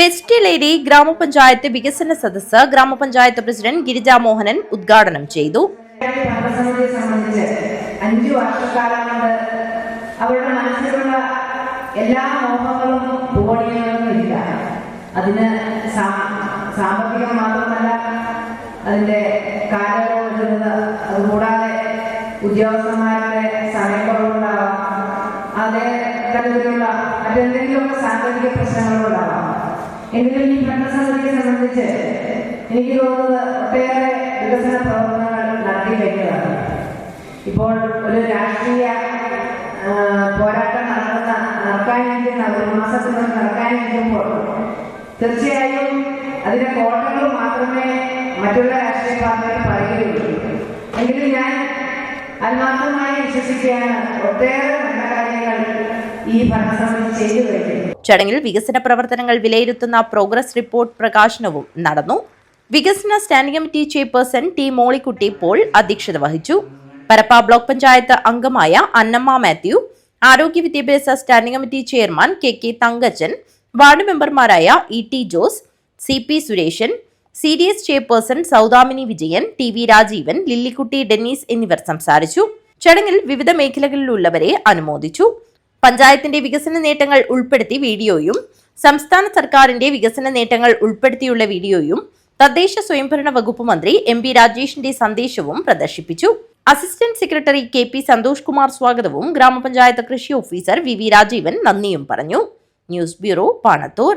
പെസ്റ്റിലേരി ഗ്രാമപഞ്ചായത്ത് വികസന സദസ്സ് ഗ്രാമപഞ്ചായത്ത് പ്രസിഡന്റ് ഗിരിജാ മോഹനൻ ഉദ്ഘാടനം ചെയ്തു. അഞ്ചു വർഷക്കാലം അവരുടെ മനസ്സിലുള്ള എല്ലാ മോഹങ്ങളും പൂവണിയണമെന്നില്ല അതിന് സാമ്പത്തികം മാത്രമല്ല അതിന്റെ കാലഘട്ടത്തിലുള്ള അതുകൂടാതെ ഉദ്യോഗസ്ഥന്മാരുടെ സമയക്കുറവുണ്ടാവാം. അതേ തരത്തിലുള്ള മറ്റെന്തെങ്കിലുമൊക്കെ സാങ്കേതിക പ്രശ്നങ്ങളുണ്ടാവാം. എങ്കിലും ഈ ഭരണസമിതിയെ സംബന്ധിച്ച് എനിക്ക് തോന്നുന്നത് ഒട്ടേറെ വികസന പ്രവർത്തനങ്ങൾ നടത്തി കഴിഞ്ഞതാണ് ഇപ്പോൾ ഒരു രാഷ്ട്രീയ പോരാട്ടം നടക്കുന്ന നടക്കാനിരിക്കുന്ന ഒരു മാസത്തിനുള്ളിൽ നടക്കാനിരിക്കുമ്പോൾ തീർച്ചയായും അതിന്റെ കോട്ടകൾ മാത്രമേ മറ്റുള്ള രാഷ്ട്രീയ പാർട്ടികൾ പറയുകയുള്ളൂ. എങ്കിലും ഞാൻ ആത്മാർത്ഥമായി വിശ്വസിക്കുകയാണ്. ഒട്ടേറെ നല്ല കാര്യങ്ങൾ ഈ ചടങ്ങിൽ വികസന പ്രവർത്തനങ്ങൾ വിലയിരുത്തുന്ന പ്രോഗ്രസ് റിപ്പോർട്ട് പ്രകാശനവും നടന്നു. വികസന standing committee chairperson T Mollykutty Paul അധ്യക്ഷത വഹിച്ചു. പരപ്പ ബ്ലോക്ക് പഞ്ചായത്ത് അംഗമായ അന്നമ്മ മാത്യു ആരോഗ്യ വിദ്യാഭ്യാസ standing committee chairman K K Thankachan ward മെമ്പർമാരായ E T Jose C P Sureshan C D S chairperson Saudamini Vijayan T V Rajeevan Lillykutty Dennis എന്നിവർ സംസാരിച്ചു. ചടങ്ങിൽ വിവിധ മേഖലകളിലുള്ളവരെ അനുമോദിച്ചു. പഞ്ചായത്തിന്റെ വികസന നേട്ടങ്ങൾ ഉൾപ്പെടുത്തി വീഡിയോയും സംസ്ഥാന സർക്കാരിന്റെ വികസന നേട്ടങ്ങൾ ഉൾപ്പെടുത്തിയുള്ള വീഡിയോയും തദ്ദേശ സ്വയംഭരണ വകുപ്പ് മന്ത്രി എം പി രാജേഷിന്റെ സന്ദേശവും പ്രദർശിപ്പിച്ചു. Assistant secretary K P Santhosh Kumar സ്വാഗതവും ഗ്രാമപഞ്ചായത്ത് കൃഷി ഓഫീസർ വി വി രാജീവൻ നന്ദിയും പറഞ്ഞു. News bureau Panathur.